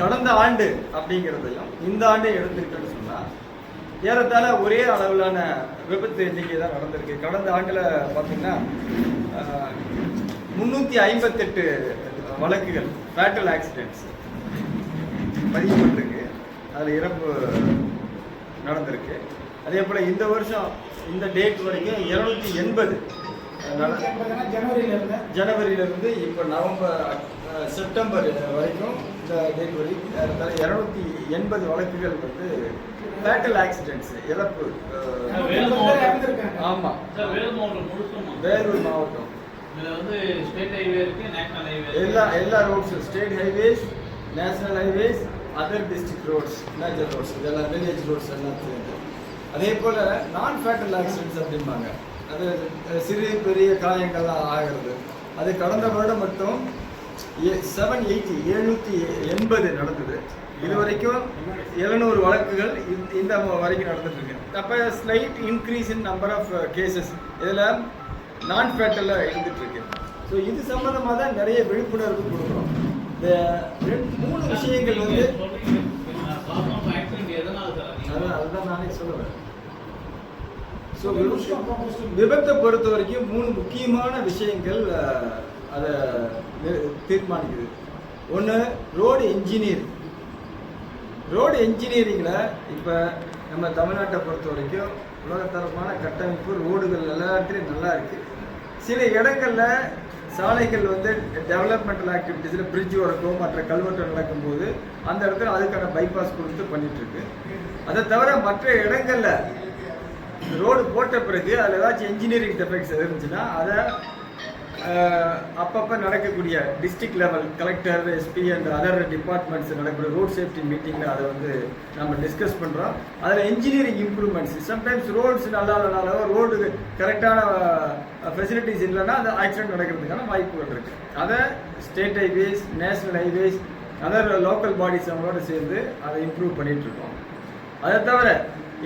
கடந்த ஆண்டு அப்படிங்கிறதையும் இந்த ஆண்டு எடுத்திருக்குன்னு சொன்னால் ஏறத்தாழ ஒரே அளவிலான விபத்து எண்ணிக்கை தான் நடந்திருக்கு. கடந்த ஆண்டில் பார்த்தீங்கன்னா முந்நூற்றி ஐம்பத்தெட்டு வழக்குகள் ஃபேட்டல் ஆக்சிடென்ட்ஸ் பதிவுபட்டிருக்கு அதில் இறப்பு நடந்திருக்கு. அதே போல் இந்த வருஷம் இந்த டேட் வரைக்கும் இருநூத்தி எண்பது ஜனவரியில இருந்து? ஜனவரியிலிருந்து இப்போ நவம்பர் செப்டம்பர் வரைக்கும் இந்த டேட் இருநூத்தி எண்பது வழக்குகள் வந்து ஃபேட்டல் ஆக்சிடென்ட்ஸ் இறப்பு. ஆமாம் வேலூர் மாவட்டம். முழுசுமா வேலூர் மாவட்டம் இதுல வந்து ஸ்டேட் ஹைவே இருக்கு நேஷனல் ஹைவே எல்லா எல்லா ரோட்ஸும் state highways national highways other district roads major roads இதெல்லாம் வில்லேஜ் ரோட்ஸ் எல்லாம் சேர்ந்து. அதே போல் நான் ஃபேட்டல் ஆக்சிடென்ட்ஸ் அப்படிம்பாங்க. அது சிறு பெரிய காயங்கள்லாம் ஆகிறது. அது கடந்த வருடம் மட்டும் செவன் எயிட்டி எழுநூற்றி எண்பது நடந்தது. இது வரைக்கும் எழுநூறு வழக்குகள் இந்த- வரைக்கும் நடந்துட்டு இருக்கு அப்போ slight increase in number of cases இதில் நான் ஃபேட்டலில் இருந்துட்டு இருக்கு ஸோ இது சம்மந்தமாக தான் நிறைய விழிப்புணர்வு கொடுக்குறோம். இந்த ரெண்டு மூணு விஷயங்கள் வந்து? அதான் அதுதான் நானே சொல்லுவேன். ஸோ விபத்தை பொறுத்த வரைக்கும் மூணு முக்கியமான விஷயங்கள் அதை தீர்மானிக்குது. ஒன்று ரோடு இன்ஜினியர் ரோடு இன்ஜினியரிங்கில் இப்போ நம்ம தமிழ்நாட்டை பொறுத்த வரைக்கும் உலகத்தரமான கட்டமைப்பு ரோடுகள் எல்லாத்துலேயும் நல்லா இருக்குது சில இடங்களில் சாலைகள் வந்து டெவலப்மெண்டல் ஆக்டிவிட்டீஸில் பிரிட்ஜ் ஒர்க்கோ மற்ற கல்வெட்டு நடக்கும்போது அந்த இடத்துல அதுக்கான பைபாஸ் கொடுத்து பண்ணிகிட்ருக்கு அதை தவிர மற்ற இடங்களில் ரோடு போட்ட பிறகு அதில் ஏதாச்சும் இன்ஜினியரிங் டெஃபெக்ட்ஸ் இருந்துச்சுன்னா அதை அப்பப்போ நடக்கக்கூடிய district level collector SP and other departments நடக்கக்கூடிய ரோட் சேஃப்டி மீட்டிங்கில் அதை வந்து நம்ம டிஸ்கஸ் பண்ணுறோம் அதில் இன்ஜினியரிங் இம்ப்ரூவ்மெண்ட்ஸ் சம்டைம்ஸ் ரோட்ஸ் நல்லா இல்லைனாலோ ரோடு கரெக்டான ஃபெசிலிட்டிஸ் இல்லைன்னா அது ஆக்சிடென்ட் நடக்கிறதுக்கான வாய்ப்புகள் இருக்குது அதை state highways national highways other local bodies அவங்களோட சேர்ந்து அதை இம்ப்ரூவ் பண்ணிகிட்ருக்கோம் இருக்கோம். அதை தவிர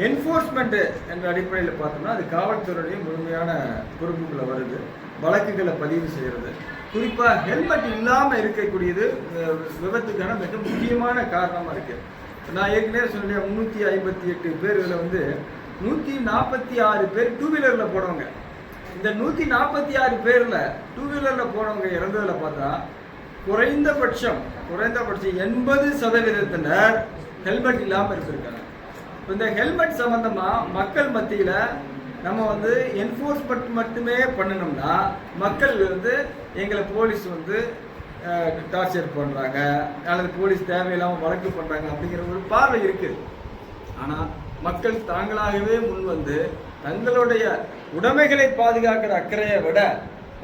என்ஃபோர்ஸ்மெண்ட் என்ற அடிப்படையில் பார்த்தோம்னா அது காவல்துறையுடைய முழுமையான பொறுப்புகளை வருது. வழக்குகளை பதிவு செய்கிறது குறிப்பாக ஹெல்மெட் இல்லாமல் இருக்கக்கூடியது விபத்துக்கான மிக முக்கியமான காரணமாக இருக்குது நான் ஏற்கனவே சொன்னேன் முந்நூற்றி ஐம்பத்தி எட்டு பேர்களில் வந்து நூற்றி நாற்பத்தி ஆறு பேர் டூ வீலரில் போனவங்க. இந்த நூற்றி நாற்பத்தி ஆறு பேரில் டூ வீலரில் போனவங்க இறந்ததில் பார்த்தா குறைந்தபட்சம் குறைந்தபட்சம் எண்பது சதவீதத்தினர் ஹெல்மெட் இல்லாமல் இருந்திருக்காங்க. இந்த ஹெல்மெட் சம்மந்தமாக மக்கள் மத்தியில் நம்ம வந்து என்ஃபோர்ஸ்மெண்ட் மட்டுமே பண்ணணும்னா மக்கள் வந்து எங்களை போலீஸ் வந்து டார்ச்சர் பண்ணுறாங்க அல்லது போலீஸ் தேவையில்லாமல் வழக்கு பண்ணுறாங்க அப்படிங்கிற ஒரு பார்வை இருக்குது. ஆனால் மக்கள் தாங்களாகவே முன் வந்து தங்களுடைய உடைமைகளை பாதுகாக்கிற அக்கறையை விட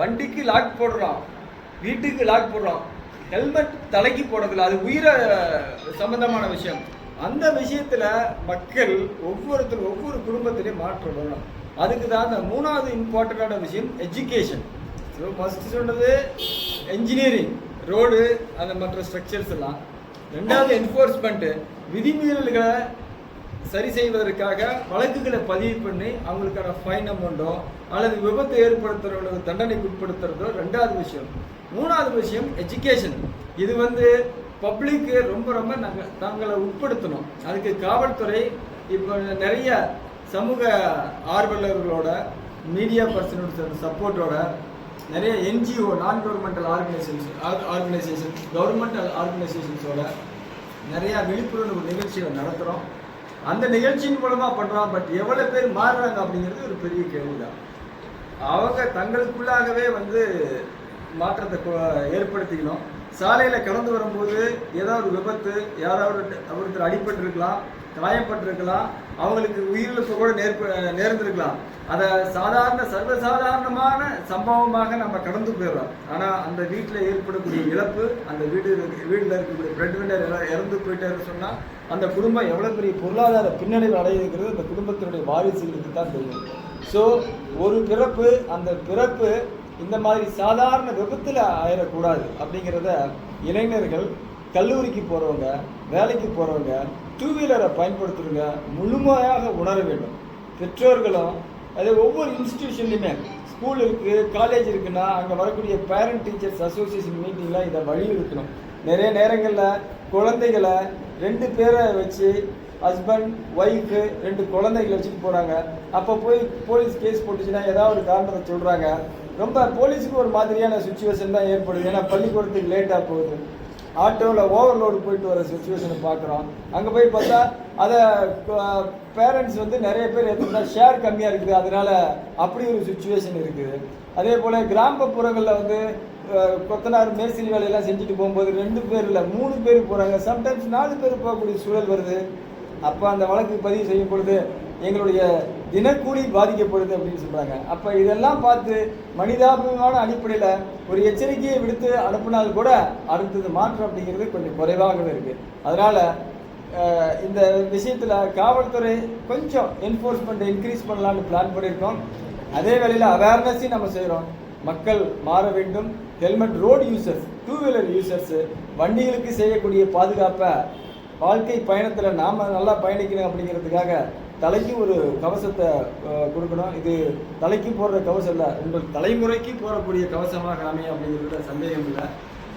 வண்டிக்கு லாக் போடுறோம் வீட்டுக்கு லாக் போடுறோம் ஹெல்மெட் தலைக்கு போடுறதில்ல. அது உயிரை சம்பந்தமான விஷயம். அந்த விஷயத்தில் மக்கள் ஒவ்வொருத்தரும் ஒவ்வொரு குடும்பத்திலையும் மாற்றம் வரணும். அதுக்கு தான் அந்த மூணாவது இம்பார்ட்டண்டான விஷயம் எஜுகேஷன் ஸோ ஃபஸ்ட்டு சொன்னது என்ஜினியரிங் ரோடு அந்த மற்ற ஸ்ட்ரக்சர்ஸ் எல்லாம். ரெண்டாவது என்ஃபோர்ஸ்மெண்ட்டு விதிமீறல்களை சரி செய்வதற்காக வழக்குகளை பதிவு பண்ணி அவங்களுக்கான ஃபைன் அமௌண்ட்டோ அல்லது விபத்து ஏற்படுத்துறவங்களுக்கு தண்டனைக்கு உட்படுத்துறதோ ரெண்டாவது விஷயம். மூணாவது விஷயம் எஜுகேஷன் இது வந்து பப்ளிக்கு ரொம்ப ரொம்ப நாங்கள் தங்களை உட்படுத்தணும். அதுக்கு காவல்துறை இப்போ நிறைய சமூக ஆர்வலர்களோட மீடியா பர்சனோட சப்போர்ட்டோட நிறைய NGO non governmental organisation organisation governmental ஆர்கனைசேஷன்ஸோட நிறையா விழிப்புணர்வு நிகழ்ச்சிகளை நடத்துகிறோம் அந்த நிகழ்ச்சியின் மூலமாக பண்ணுறோம் பட் எவ்வளோ பேர் மாறுறாங்க அப்படிங்கிறது ஒரு பெரிய கேள்விதான். அவங்க தங்களுக்குள்ளாகவே வந்து மாற்றத்தை கொ- ஏற்படுத்திக்கணும். சாலையில் கடந்து வரும்போது ஏதோ ஒரு விபத்து யாராவது ஒருத்தர் அடிபட்டிருக்கலாம் காயப்பட்டிருக்கலாம் அவங்களுக்கு உயிரிழப்பு கூட நேர்ப நேர்ந்திருக்கலாம். அதை சாதாரண சர்வசாதாரணமான சம்பவமாக நம்ம கடந்து போயிடலாம். ஆனால் அந்த வீட்டில் ஏற்படக்கூடிய இழப்பு அந்த வீடு வீட்டில் இருக்கக்கூடிய பிரெட் வினர் இறந்து போயிட்டாருன்னு சொன்னால் அந்த குடும்பம் எவ்வளோ பெரிய பொருளாதார பின்னடைவு அடையிருக்கிறது அந்த குடும்பத்தினுடைய வாரிசுகளுக்கு தான் தெரியும். ஸோ ஒரு பிறப்பு அந்த பிறப்பு இந்த மாதிரி சாதாரண விபத்தில் ஆயிடக்கூடாது அப்படிங்கிறத இளைஞர்கள் கல்லூரிக்கு போகிறவங்க வேலைக்கு போகிறவங்க டூ வீலரை பயன்படுத்துகிறவங்க முழுமையாக உணர வேண்டும். பெற்றோர்களும் அது ஒவ்வொரு இன்ஸ்டிடியூஷன்லையுமே ஸ்கூல் இருக்குது காலேஜ் இருக்குன்னா அங்கே வரக்கூடிய பேரண்ட் டீச்சர்ஸ் அசோசியேஷன் மீட்டிங்கில் இதை வலியுறுத்தணும். நிறைய நேரங்களில் குழந்தைகளை ரெண்டு பேரை வச்சு ஹஸ்பண்ட் ஒய்ஃபு ரெண்டு குழந்தைகளை வச்சுட்டு போகிறாங்க அப்போ போய் போலீஸ் கேஸ் போட்டுச்சுன்னா ஏதாவது ஒரு காரணத்தை சொல்கிறாங்க ரொம்ப போலீஸுக்கு ஒரு மாதிரியான சுச்சுவேஷன் தான் ஏற்படுது. ஏன்னா பள்ளிக்கூடத்துக்கு லேட்டாக போகுது. ஆட்டோவில் ஓவர்லோடு போயிட்டு வர சுச்சுவேஷனை பார்க்குறோம். அங்கே போய் பார்த்தா அதை பேரண்ட்ஸ் வந்து நிறைய பேர் எடுத்துக்கிட்டா ஷேர் கம்மியாக இருக்குது. அதனால அப்படி ஒரு சுச்சுவேஷன் இருக்குது. அதே போல் கிராமப்புறங்களில் வந்து கொத்தனார் மேஸ்திரி வேலையெல்லாம் செஞ்சுட்டு போகும்போது ரெண்டு பேர் இல்லை மூணு பேர் போகிறாங்க சம்டைம்ஸ் நாலு பேர் போகக்கூடிய சூழல் வருது. அப்போ அந்த வழக்கு பதிவு செய்யும் பொழுது எங்களுடைய தினக்கூலி பாதிக்கப்படுது அப்படின்னு சொல்கிறாங்க அப்போ இதெல்லாம் பார்த்து மனிதாபிமான அடிப்படையில் ஒரு எச்சரிக்கையை விடுத்து அனுப்பினால் கூட அடுத்தது மாற்றம் அப்படிங்கிறது கொஞ்சம் குறைவாகவே இருக்குது அதனால் இந்த விஷயத்தில் காவல்துறை கொஞ்சம் என்ஃபோர்ஸ்மெண்ட்டை இன்க்ரீஸ் பண்ணலான்னு பிளான் பண்ணியிருக்கோம். அதே வேளையில் அவேர்னஸையும் நம்ம செய்கிறோம் மக்கள் மாற வேண்டும். Helmet road users two wheeler users வண்டிகளுக்கு செய்யக்கூடிய பாதுகாப்பை வாழ்க்கை பயணத்தில் நாம் நல்லா பயணிக்கணும் அப்படிங்கிறதுக்காக தலைக்கு ஒரு கவசத்தை கொடுக்கணும். இது தலைக்கு போடுற கவசம் இல்லை. உங்கள் தலைமுறைக்கு போடக்கூடிய கவசமாக அமையும் அப்படிங்கிறதுல சந்தேகம் இல்லை.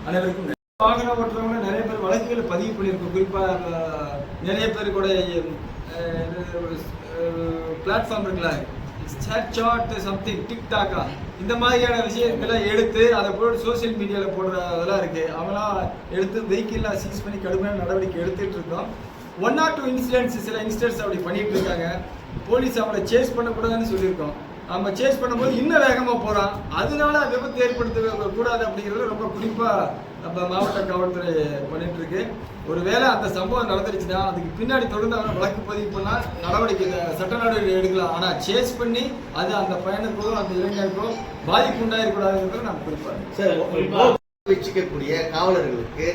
அனைவருக்கும் நன்றி. வாகனம் ஓட்டுறவங்க நிறைய பேர் வழக்குகளை பதிவு பண்ணியிருக்கோம். குறிப்பாக நிறைய பேர் கூட பிளாட்ஃபார்ம் இருக்குல்ல. சேட் சாட் சம்திங் டிக்டாக்கா இந்த மாதிரியான விஷயங்களை எடுத்து அதை போட்டு சோஷியல் மீடியாவில் போடுற அதெல்லாம் இருக்குது அவங்களாம் எடுத்து வெஹிக்கிளாக சீஸ் பண்ணி கடுமையான நடவடிக்கை எடுத்துகிட்டு இருக்கோம். ஒன் ஆர் டூ இன்சிடென்ட்ஸ் சில இன்சிடென்ட்ஸ் அப்படி பண்ணிட்டு இருக்காங்க. போலீஸ் அவங்கள சேஸ் பண்ணக்கூடாதுன்னு சொல்லியிருக்கோம். நம்ம சேஸ் பண்ணும்போது இன்னும் வேகமாக போகிறான் அதனால விபத்து ஏற்படுத்த கூடாது அப்படிங்கிறது ரொம்ப குறிப்பாக நம்ம மாவட்ட காவல்துறை பண்ணிட்டு இருக்கு. ஒருவேளை அந்த சம்பவம் நடந்துருச்சுன்னா அதுக்கு பின்னாடி தொடர்ந்து அவனை வழக்கு பதிவு பண்ணால் நடவடிக்கை சட்ட நடவடிக்கை எடுக்கலாம். ஆனால் சேஸ் பண்ணி அது அந்த பையனுக்கோ அந்த இளைஞருக்கோ பாதிப்பு உண்டாயிருக்கூடாதுங்கிறத நான் குறிப்பாக வச்சுக்கக்கூடிய காவலர்களுக்கு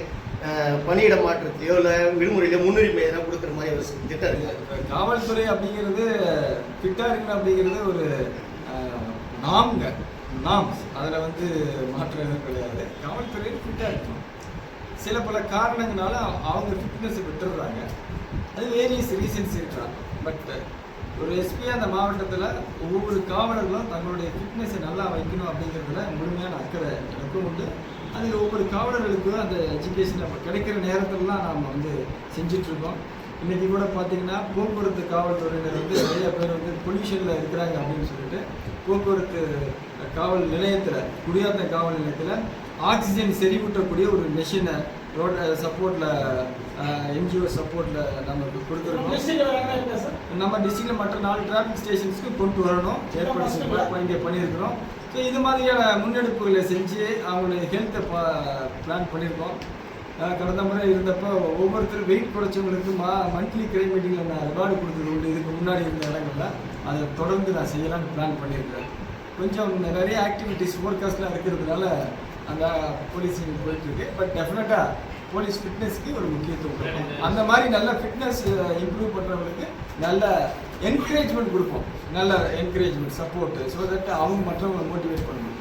பணியிட மாற்றத்தையோ இல்லை விடுமுறையில முன்னுரிமை எதனா கொடுக்குற மாதிரி ஒரு திட்டம் இருக்குது காவல்துறை அப்படிங்கிறது ஃபிட்டாக இருக்கணும் அப்படிங்கிறது ஒரு நாம்ங்க. நாம்ஸ். அதில் வந்து மாற்றம் எதுவும் கிடையாது. காவல்துறை ஃபிட்டாக இருக்கணும் சில பல காரணங்களால அவங்க ஃபிட்னஸ் விட்டுடுறாங்க அது வேரியஸ் ரீசன்ஸ் இருக்கலாம். பட் ஒரு எஸ்பி அந்த மாவட்டத்தில் ஒவ்வொரு காவலர்களும் தங்களுடைய ஃபிட்னஸை நல்லா வைக்கணும் அப்படிங்கிறதுல முழுமையான அக்கறை எனக்கும் உண்டு. அதில் ஒவ்வொரு காவலர்களுக்கும் அந்த எஜுகேஷன் நம்ம கிடைக்கிற நேரத்திலலாம் நாம் வந்து செஞ்சிட்ருக்கோம். இன்றைக்கி கூட பார்த்தீங்கன்னா போக்குவரத்து காவல்துறையினர் வந்து நிறைய பேர் வந்து பொல்யூஷனில் இருக்கிறாங்க அப்படின்னு சொல்லிட்டு போக்குவரத்து காவல் நிலையத்தில் குடியாத்த காவல் நிலையத்தில் ஆக்சிஜன் செறிவூட்டக்கூடிய ஒரு மெஷினை ரோட் சப்போர்ட்டில் என்ஜிஓ சப்போர்ட்டில் நம்ம கொடுத்துருக்கோம். நம்ம டிஸ்ட்ரிக்ட்ல மற்ற நாலு டிராஃபிக் ஸ்டேஷன்ஸ்க்கு கொண்டு வரணும். ஏற்பாடு இங்கே பண்ணியிருக்கிறோம். ஸோ இது மாதிரியான முன்னெடுப்புகளை செஞ்சு அவங்களுடைய ஹெல்த்தை பிளான் பண்ணியிருக்கோம். கடந்த முறை இருந்தப்போ ஒவ்வொருத்தரும் வெயிட் குறைச்சவங்களுக்கு மா மந்த்லி கிரைம் மீட்டிங்கில் நான் ரிவார்டு கொடுத்தது உண்டு. இதுக்கு முன்னாடி இருந்த இடங்கள்ல. அதை தொடர்ந்து நான் செய்யலாம்னு பிளான் பண்ணியிருக்கிறேன். கொஞ்சம் நிறைய ஆக்டிவிட்டிஸ் ஃபோர்காஸ்ட்லாம் இருக்கிறதுனால அந்த போலீஸிங் போயிட்டுருக்கு. பட் டெஃபினட்டாக போலீஸ் ஃபிட்னஸ்க்கு ஒரு முக்கியத்துவம் கொடுக்கும். அந்த மாதிரி நல்ல ஃபிட்னஸ் இம்ப்ரூவ் பண்ணுறவங்களுக்கு நல்ல என்கரேஜ்மெண்ட் கொடுப்போம் நல்ல என்கரேஜ்மெண்ட் சப்போர்ட் ஸோ தட் அவங்க மற்றவங்களை மோட்டிவேட் பண்ண முடியும்.